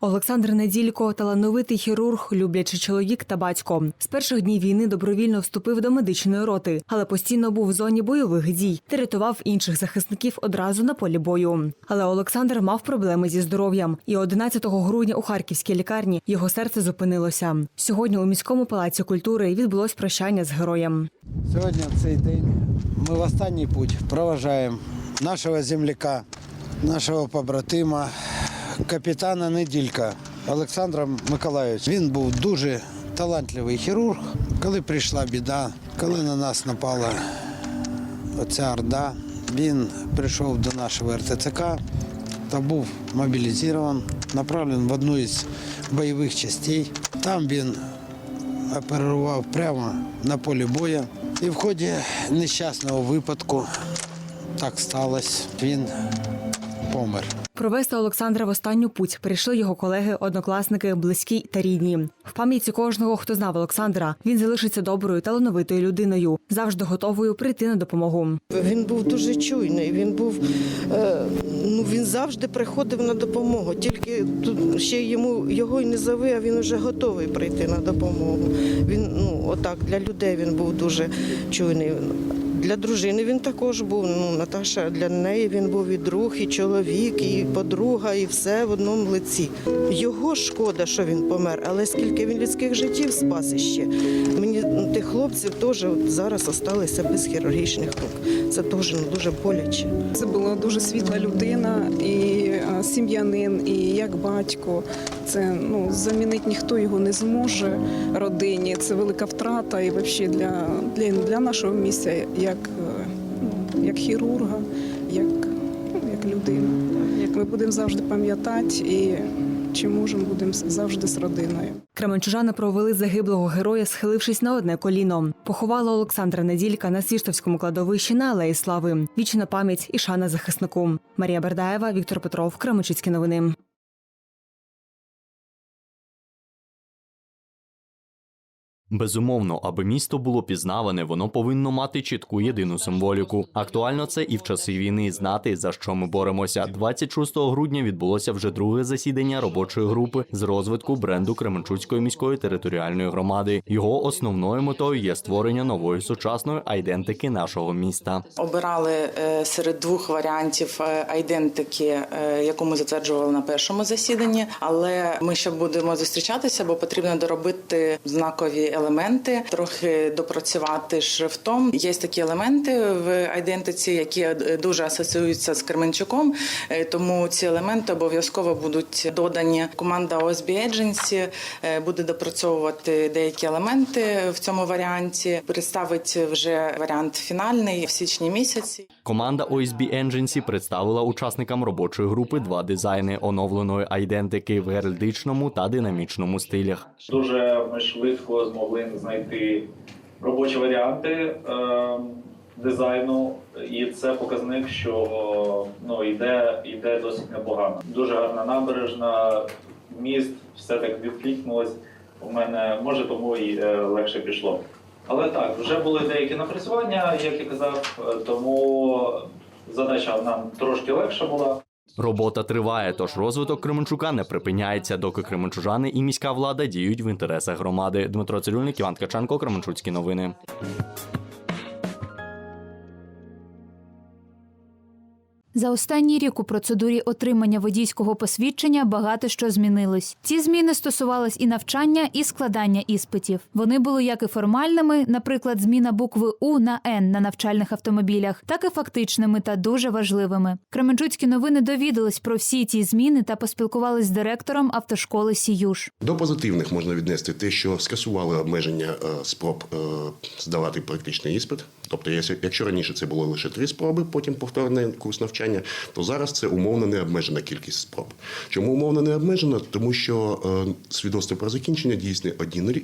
Олександр Неділько талановитий хірург, люблячий чоловік та батько. З перших днів війни добровільно вступив до медичної роти, але постійно був в зоні бойових дій та рятував інших захисників одразу на полі бою. Але Олександр мав проблеми зі здоров'ям, і 11 грудня у харківській лікарні його серце зупинилося. Сьогодні у міському палаці культури відбулось прощання з героєм. Сьогодні в цей день ми в останній путь проважаємо нашого земляка, нашого побратима, капітана Неділька Олександра Миколайовича. Він був дуже талантливий хірург. Коли прийшла біда, коли на нас напала оця орда, він прийшов до нашого РТЦК та був мобілізований, направлений в одну із бойових частей. Там він оперував прямо на полі бою. І в ході нещасного випадку так сталося. Він помер. Провести Олександра в останню путь прийшли його колеги, однокласники, близькі та рідні. В пам'яті кожного, хто знав Олександра, він залишиться доброю, талановитою людиною, завжди готовою прийти на допомогу. Він був дуже чуйний. Він був е, ну він завжди приходив на допомогу. Тільки тут ще йому його й не зови, а він вже готовий прийти на допомогу. Він ну отак для людей він був дуже чуйний. Для дружини він також був. Ну Наташа для неї він був і друг, і чоловік, і подруга, і все в одному лиці. Його шкода, що він помер, але скільки він людських життів спас іще. Мені ну, тих хлопців теж зараз залишилися без хірургічних рук. Це теж ну, дуже боляче. Це була дуже світла людина, і сім'янин, і як батько. Це ну замінити ніхто його не зможе родині. Це велика втрата, і взагалі для, для, для нашого місця, як, е, ну, як хірурга, як, ну, як людина. Як ми будемо завжди пам'ятати і чи можемо будемо завжди з родиною. Кременчужани провели загиблого героя, схилившись на одне коліно. Поховали Олександра Неділька на Свіштовському кладовищі на Алеї Слави. Вічна пам'ять і шана захиснику. Марія Бердаєва, Віктор Петров, Кременчуцькі новини. Безумовно, аби місто було пізнаване, воно повинно мати чітку єдину символіку. Актуально це і в часи війни знати за що ми боремося. 26 грудня відбулося вже друге засідання робочої групи з розвитку бренду Кременчуцької міської територіальної громади. Його основною метою є створення нової сучасної айдентики нашого міста. Обирали е, серед двох варіантів е, айдентики, е, яку ми затверджували на першому засіданні. Але ми ще будемо зустрічатися, бо потрібно доробити знакові елементи, трохи допрацювати шрифтом. Є такі елементи в айдентиці, які е, дуже асоціюються з Кременчуком. е, Тому ці елементи обов'язково будуть додані. Команда OSB Agency е, буде допрацьовувати деякі елементи в цьому варіанті. Представить вже варіант фінальний в січні місяці. Команда OSB Agency представила учасникам робочої групи два дизайни оновленої айдентики в геральдичному та динамічному стилях. Дуже ми швидко змогли знайти робочі варіанти е, дизайну, і це показник, що ну йде, йде досить непогано. Дуже гарна набережна, міст, все так відкликнулось. У мене може тому і е, легше пішло. Але так, вже були деякі напрацювання, як я казав, е, тому задача нам трошки легша була. Робота триває, тож розвиток Кременчука не припиняється, доки кременчужани і міська влада діють в інтересах громади. Дмитро Цирюльник, Іван Ткаченко, Кременчуцькі новини. За останній рік у процедурі отримання водійського посвідчення багато що змінилось. Ці зміни стосувались і навчання, і складання іспитів. Вони були як і формальними, наприклад, зміна букви У на Н на навчальних автомобілях, так і фактичними та дуже важливими. Кременчуцькі новини довідались про всі ці зміни та поспілкувались з директором автошколи Сіюш. До позитивних можна віднести те, що скасували обмеження е, спроб е, здавати практичний іспит. Тобто, якщо- раніше це було лише три спроби, потім повторний курс навчання, то зараз це умовно необмежена кількість спроб. Чому умовно не обмежена? Тому що е, свідоцтво про закінчення дійсне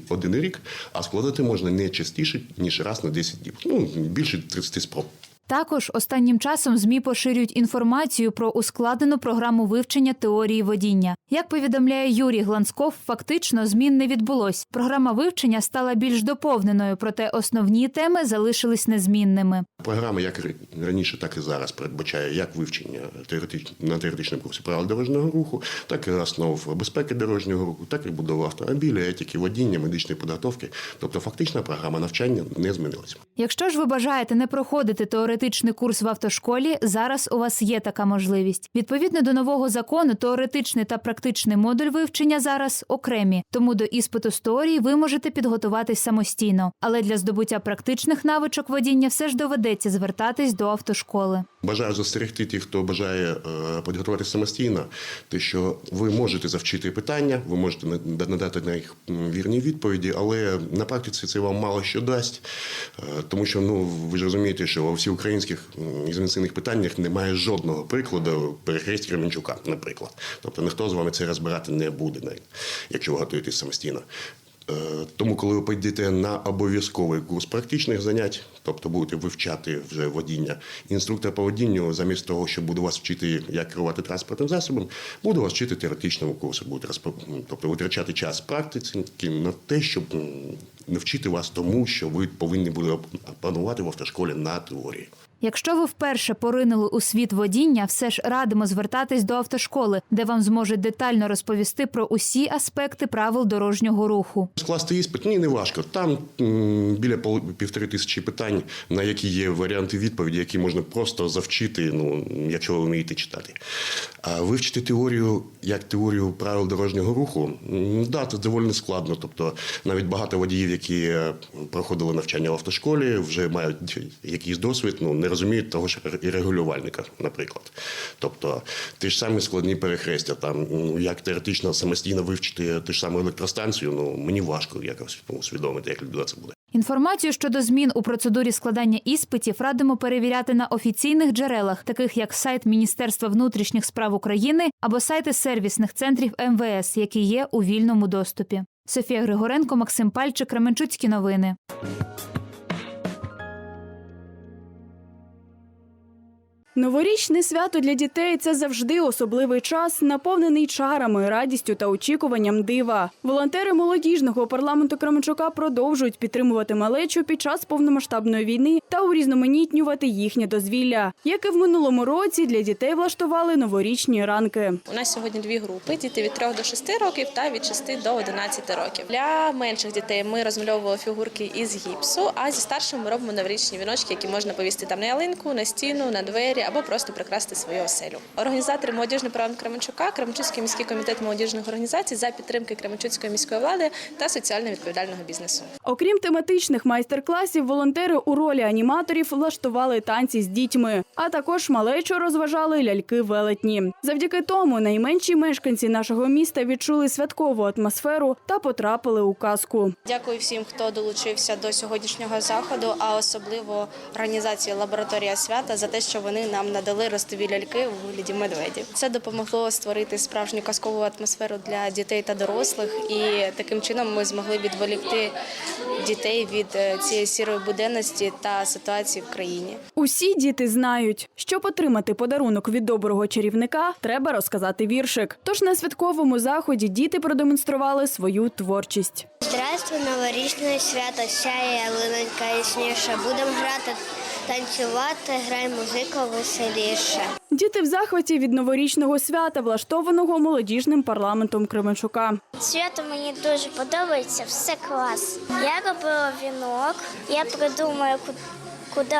один рік, а складати можна не частіше ніж раз на 10 днів. Ну більше 30 спроб. Також останнім часом ЗМІ поширюють інформацію про ускладнену програму вивчення теорії водіння. Як повідомляє Юрій Глансков, фактично змін не відбулось. Програма вивчення стала більш доповненою, проте основні теми залишились незмінними. Програма, як раніше, так і зараз передбачає як вивчення на теоретичному курсі правил дорожнього руху, так і основ безпеки дорожнього руху, так і будова автомобіля, етики, водіння, медичної підготовки. Тобто, фактично, програма навчання не змінилася. Якщо ж ви бажаєте не проходити теоретичний курс в автошколі, зараз у вас є така можливість. Відповідно до нового закону, теоретичний та практичний модуль вивчення зараз окремі, тому до іспиту з теорії ви можете підготуватись самостійно. Але для здобуття практичних навичок водіння все ж доведеться звертатись до автошколи. Бажаю застерегти тих, хто бажає е, підготуватися самостійно, те, що ви можете завчити питання, ви можете на- надати на їх вірні відповіді, але на практиці це вам мало що дасть, Е, тому що ну ви ж розумієте, що у всеукраїнських м, екзаменаційних питаннях немає жодного прикладу перехрестя Кременчука, наприклад. Тобто ніхто з вами це розбирати не буде, навіть, якщо ви готуєтесь самостійно. Е, Тому, коли ви підете на обов'язковий курс практичних занять, тобто будете вивчати вже водіння, інструктор по водінню, замість того, щоб буде вас вчити, як керувати транспортним засобом, буде вас вчити теоретичному курсу, буде розпо- тобто витрачати час практиці на те, щоб навчити вас тому, що ви повинні були опанувати в автошколі на теорії. Якщо ви вперше поринули у світ водіння, все ж радимо звертатись до автошколи, де вам зможуть детально розповісти про усі аспекти правил дорожнього руху. Скласти іспит ні, не важко. Там біля півтори тисячі питань, на які є варіанти відповіді, які можна просто завчити, ну якщо ви вмієте читати. А вивчити теорію як теорію правил дорожнього руху, да, це доволі складно. Тобто навіть багато водіїв, які е, проходили навчання в автошколі, вже мають якийсь досвід, ну не розуміють того ж і регулювальника, наприклад. Тобто ті ж самі складні перехрестя, там ну, як теоретично самостійно вивчити ту ж саму електростанцію, ну мені важко якось усвідомити, як людина це буде. Інформацію щодо змін у процедурі складання іспитів радимо перевіряти на офіційних джерелах, таких як сайт Міністерства внутрішніх справ України або сайти сервісних центрів МВС, які є у вільному доступі. Софія Григоренко, Максим Пальчик, Кременчуцькі новини. Новорічне свято для дітей це завжди особливий час, наповнений чарами, радістю та очікуванням дива. Волонтери молодіжного парламенту Кременчука продовжують підтримувати малечу під час повномасштабної війни та урізноманітнювати їхнє дозвілля. Як і в минулому році, для дітей влаштували новорічні ранки. У нас сьогодні дві групи: діти від 3 до 6 років та від 6 до 11 років. Для менших дітей ми розмальовували фігурки із гіпсу, а зі старшими ми робимо новорічні віночки, які можна повісти там на ялинку, на стіну, на двері або просто прикрасти свою оселю. Організатори молодіжний парламент Кременчука, Кременчуцький міський комітет молодіжних організацій за підтримки Кременчуцької міської влади та соціально відповідального бізнесу. Окрім тематичних майстер-класів, волонтери у ролі аніматорів влаштували танці з дітьми, а також малечу розважали ляльки-велетні. Завдяки тому найменші мешканці нашого міста відчули святкову атмосферу та потрапили у казку. Дякую всім, хто долучився до сьогоднішнього заходу, а особливо організації лабораторія свята за те, що вони нам надали ростові ляльки у вигляді медведів. Це допомогло створити справжню казкову атмосферу для дітей та дорослих, і таким чином ми змогли відволікти дітей від е, цієї сірої буденності та ситуації в країні. Усі діти знають, щоб отримати подарунок від доброго чарівника, треба розказати віршик. Тож на святковому заході діти продемонстрували свою творчість. Здравствуй, новорічне свято, сяє ялинонька ясніше. Будемо грати, танцювати, грай музику веселіше. Діти в захваті від новорічного свята, влаштованого молодіжним парламентом Кременчука. Свято мені дуже подобається, все клас. Я робила вінок, я придумаю, ку- куди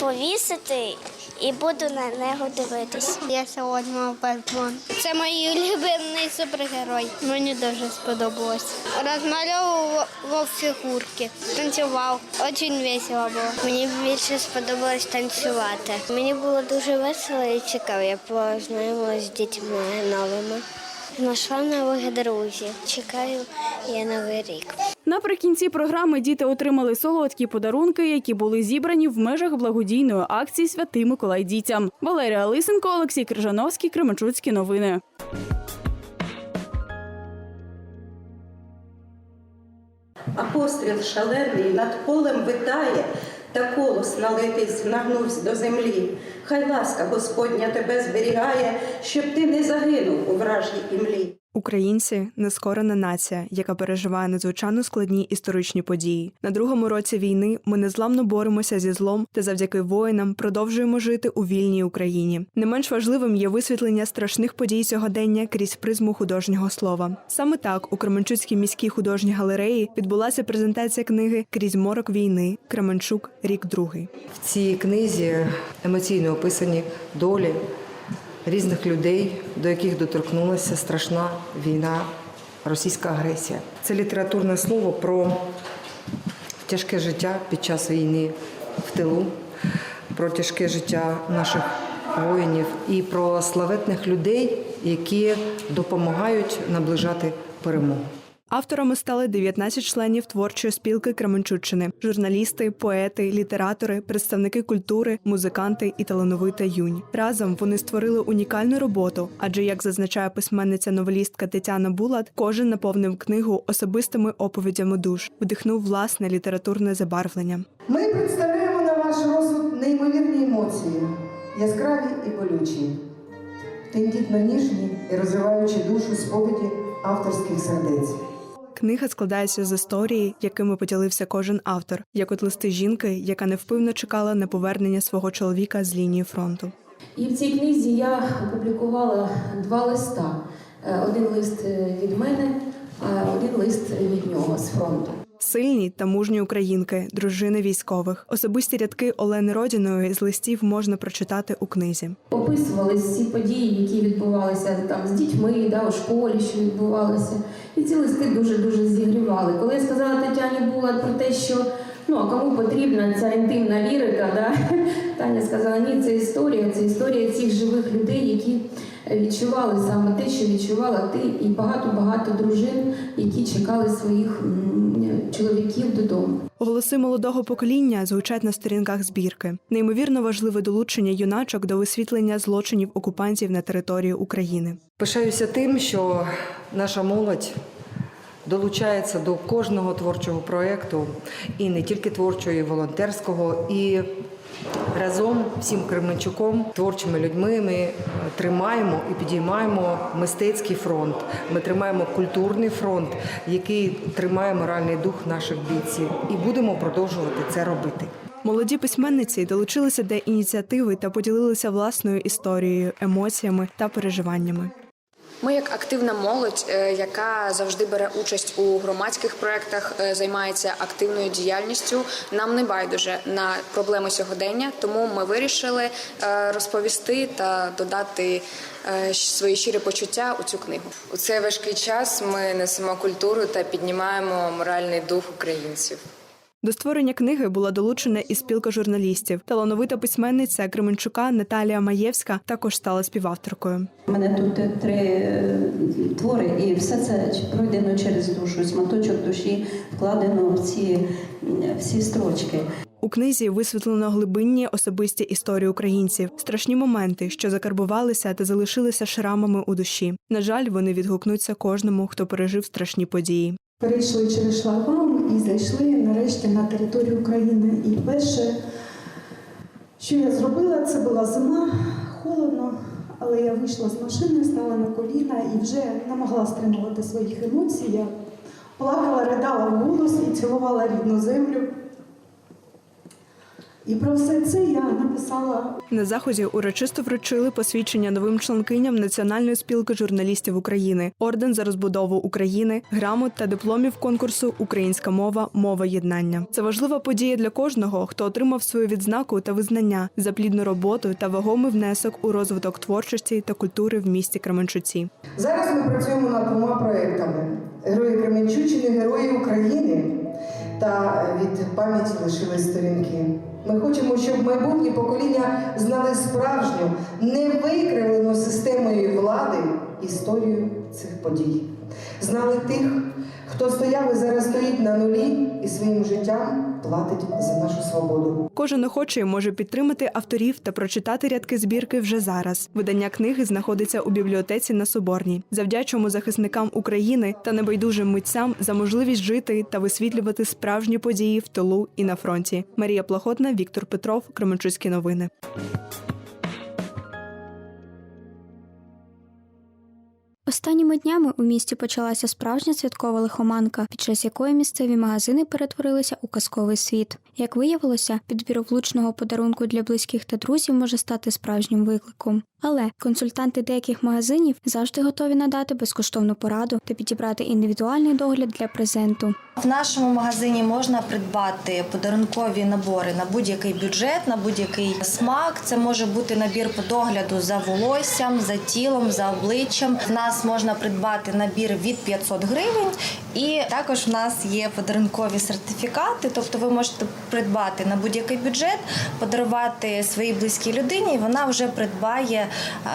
повісити і буду на нього дивитись. Я сьогодні мав Бетмен. Це мій улюблений супергерой. Мені дуже сподобалось. Розмальовував фігурки, танцював. Дуже весело було. Мені більше сподобалось танцювати. Мені було дуже весело і цікаво. Я познайомилася з дітьми новими. Знайшла нових друзів. Чекаю я новий рік. Наприкінці програми діти отримали солодкі подарунки, які були зібрані в межах благодійної акції Святий Миколай дітям. Валерія Лисенко, Олексій Крижановський, Кременчуцькі новини. А постріл шалений над полем витає, та колос налитись, нагнувся до землі. Хай ласка Господня тебе зберігає, щоб ти не загинув у вражній імлі. Українці нескорена нація, яка переживає надзвичайно складні історичні події. На другому році війни ми незламно боремося зі злом та завдяки воїнам продовжуємо жити у вільній Україні. Не менш важливим є висвітлення страшних подій сьогодення крізь призму художнього слова. Саме так у Кременчуцькій міській художній галереї відбулася презентація книги Крізь морок війни Кременчук, рік другий. В цій книзі емоційно описані долі різних людей, до яких доторкнулася страшна війна, російська агресія. Це літературне слово про тяжке життя під час війни в тилу, про тяжке життя наших воїнів і про славетних людей, які допомагають наближати перемогу. Авторами стали 19 членів творчої спілки Кременчуччини: журналісти, поети, літератори, представники культури, музиканти і талановита юнь. Разом вони створили унікальну роботу, адже, як зазначає письменниця новелістка Тетяна Булат, кожен наповнив книгу особистими оповідями душ, вдихнув власне літературне забарвлення. Ми представляємо на ваш розсуд неймовірні емоції, яскраві і болючі, тендітно ніжні і розриваючи душу сповіді авторських сердець. Книга складається з історії, якими поділився кожен автор, як от листи жінки, яка невпивно чекала на повернення свого чоловіка з лінії фронту. І в цій книзі я опублікувала два листа: Е, один лист е, від мене, а один лист від нього з фронту. Сильні та мужні українки, дружини військових. Особисті рядки Олени Родіної з листів можна прочитати у книзі. Описувались всі події, які відбувалися там з дітьми, да, у школі, що відбувалося. І ці листи дуже дуже зігрівали. Коли я сказала Тетяні Булат про те, що ну а кому потрібна ця інтимна лірика, да? Таня сказала, ні, це історія, це історія цих живих людей, які відчували саме те, що відчувала ти, і багато-багато дружин, які чекали своїх чоловіків додому. Голоси молодого покоління звучать на сторінках збірки. Неймовірно важливе долучення юначок до висвітлення злочинів окупантів на території України. Пишаюся тим, що наша молодь долучається до кожного творчого проєкту, і не тільки творчого, і волонтерського. І разом всім Кременчуком, творчими людьми, ми тримаємо і підіймаємо мистецький фронт. Ми тримаємо культурний фронт, який тримає моральний дух наших бійців, і будемо продовжувати це робити. Молоді письменниці долучилися до ініціативи та поділилися власною історією, емоціями та переживаннями. Ми, як активна молодь, е, яка завжди бере участь у громадських проєктах, е, займається активною діяльністю. Нам не байдуже на проблеми сьогодення, тому ми вирішили е, розповісти та додати свої щирі почуття у цю книгу. У цей важкий час ми несемо культуру та піднімаємо моральний дух українців. До створення книги була долучена і спілка журналістів. Талановита письменниця Кременчука Наталія Маєвська також стала співавторкою. У мене тут три е, твори, і все це пройдено через душу, сматочок душі вкладено в ці всі строчки. У книзі висвітлено глибинні особисті історії українців, страшні моменти, що закарбувалися та залишилися шрамами у душі. На жаль, вони відгукнуться кожному, хто пережив страшні події. Перейшли через шлагбаум і зайшли нарешті на територію України. І перше, що я зробила, це була зима, холодно, але я вийшла з машини, стала на коліна і вже не могла стримувати своїх емоцій. Я плакала, ридала в голос і цілувала рідну землю. І про все це я написала На заході урочисто вручили посвідчення новим членкиням Національної спілки журналістів України, орден за розбудову України, грамот та дипломів конкурсу Українська мова мова єднання. Це важлива подія для кожного, хто отримав свою відзнаку та визнання за плідну роботу та вагомий внесок у розвиток творчості та культури в місті Кременчуці. Зараз ми працюємо над двома проєктами: Герої Кременчуччини, Герої України та від пам'яті лишились сторінки. Ми хочемо, щоб майбутні покоління знали справжню, невикривлену системою влади історію цих подій. Знали тих, хто стояв і зараз стоїть на нулі і своїм життям платить за нашу свободу. Кожен охочий може підтримати авторів та прочитати рядки збірки вже зараз. Видання книги знаходиться у бібліотеці на Соборній. Завдячуємо захисникам України та небайдужим митцям за можливість жити та висвітлювати справжні події в тилу і на фронті. Марія Плахотна, Віктор Петров, Кременчуцькі новини. Останніми днями у місті почалася справжня святкова лихоманка, під час якої місцеві магазини перетворилися у казковий світ. Як виявилося, підбір влучного подарунку для близьких та друзів може стати справжнім викликом. Але консультанти деяких магазинів завжди готові надати безкоштовну пораду та підібрати індивідуальний догляд для презенту. В нашому магазині можна придбати подарункові набори на будь-який бюджет, на будь-який смак. Це може бути набір по догляду за волоссям, за тілом, за обличчям. В нас можна придбати набір від 500 гривень, і також в нас є подарункові сертифікати. Тобто, ви можете придбати на будь-який бюджет, подарувати своїй близькій людині, і вона вже придбає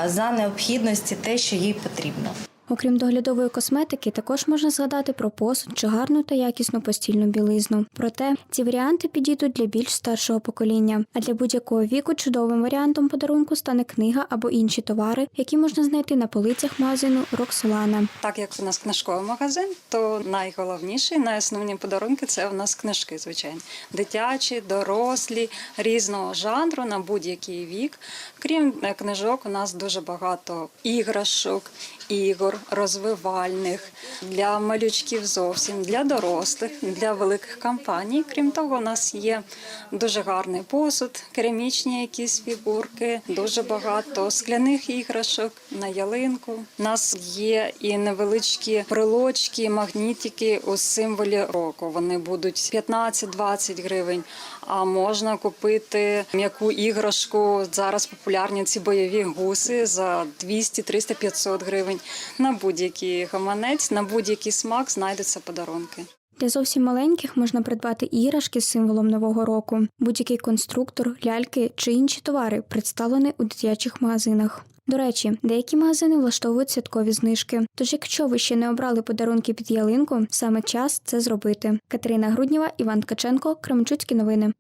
за необхідності те, що їй потрібно. Окрім доглядової косметики, також можна згадати про посуд чи гарну та якісну постільну білизну. Проте ці варіанти підійдуть для більш старшого покоління. А для будь-якого віку чудовим варіантом подарунку стане книга або інші товари, які можна знайти на полицях магазину Роксолана. Так як у нас книжковий магазин, то найголовніші, найосновні подарунки це у нас книжки, звичайно. Дитячі, дорослі, різного жанру на будь-який вік. Крім е, книжок, у нас дуже багато іграшок, ігор розвивальних для малючків зовсім, для дорослих, для великих компаній. Крім того, у нас є дуже гарний посуд, керамічні якісь фігурки, дуже багато скляних іграшок на ялинку. У нас є і невеличкі брелочки, магнітики у символі року. Вони будуть 15-20 гривень. А можна купити м'яку іграшку. Зараз популярні ці бойові гуси за 200, 300, 500 гривень. На будь-який гаманець, на будь-який смак знайдуться подарунки. Для зовсім маленьких можна придбати іграшки з символом нового року, будь-який конструктор, ляльки чи інші товари, представлені у дитячих магазинах. До речі, деякі магазини влаштовують святкові знижки. Тож, якщо ви ще не обрали подарунки під ялинку, саме час це зробити. Катерина Груднєва, Іван Ткаченко, Кременчуцькі новини.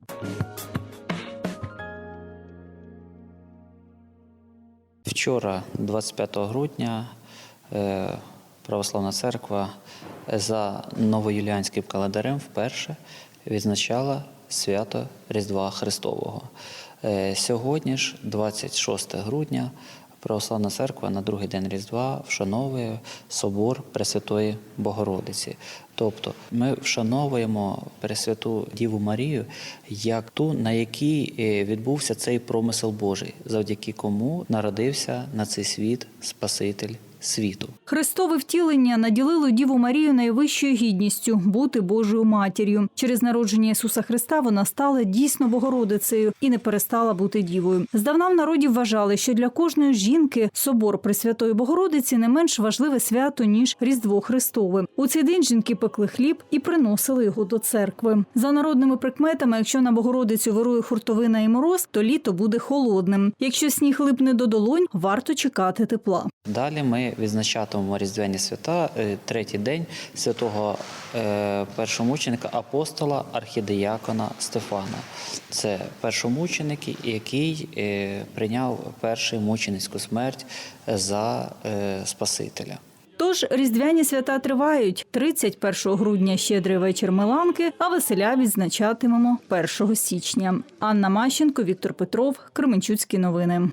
Вчора, 25 грудня, е, Православна церква за новоюліанським календарем вперше відзначала свято Різдва Христового. Е, Сьогодні ж, 26 грудня, Православна церква на другий день Різдва вшановує собор Пресвятої Богородиці. Тобто ми вшановуємо Пресвяту Діву Марію як ту, на якій е, відбувся цей промисел Божий, завдяки кому народився на цей світ Спаситель світу. Христове втілення наділило Діву Марію найвищою гідністю бути Божою матір'ю. Через народження Ісуса Христа вона стала дійсно Богородицею і не перестала бути дівою. Здавна в народі вважали, що для кожної жінки собор Пресвятої Богородиці не менш важливе свято ніж Різдво Христове. У цей день жінки пекли хліб і приносили його до церкви. За народними прикметами, якщо на Богородицю вирує хуртовина і мороз, то літо буде холодним. Якщо сніг липне до долонь, варто чекати тепла. Далі ми відзначатимемо різдвяні свята, е, третій день святого е, першомученика апостола архідеякона Стефана. Це першомученик, який е, прийняв першу мученицьку смерть за Спасителя. Тож різдвяні свята тривають 31 грудня щедрий вечір Миланки, а веселя відзначатимемо 1 січня. Анна Мащенко, Віктор Петров, Кременчуцькі новини.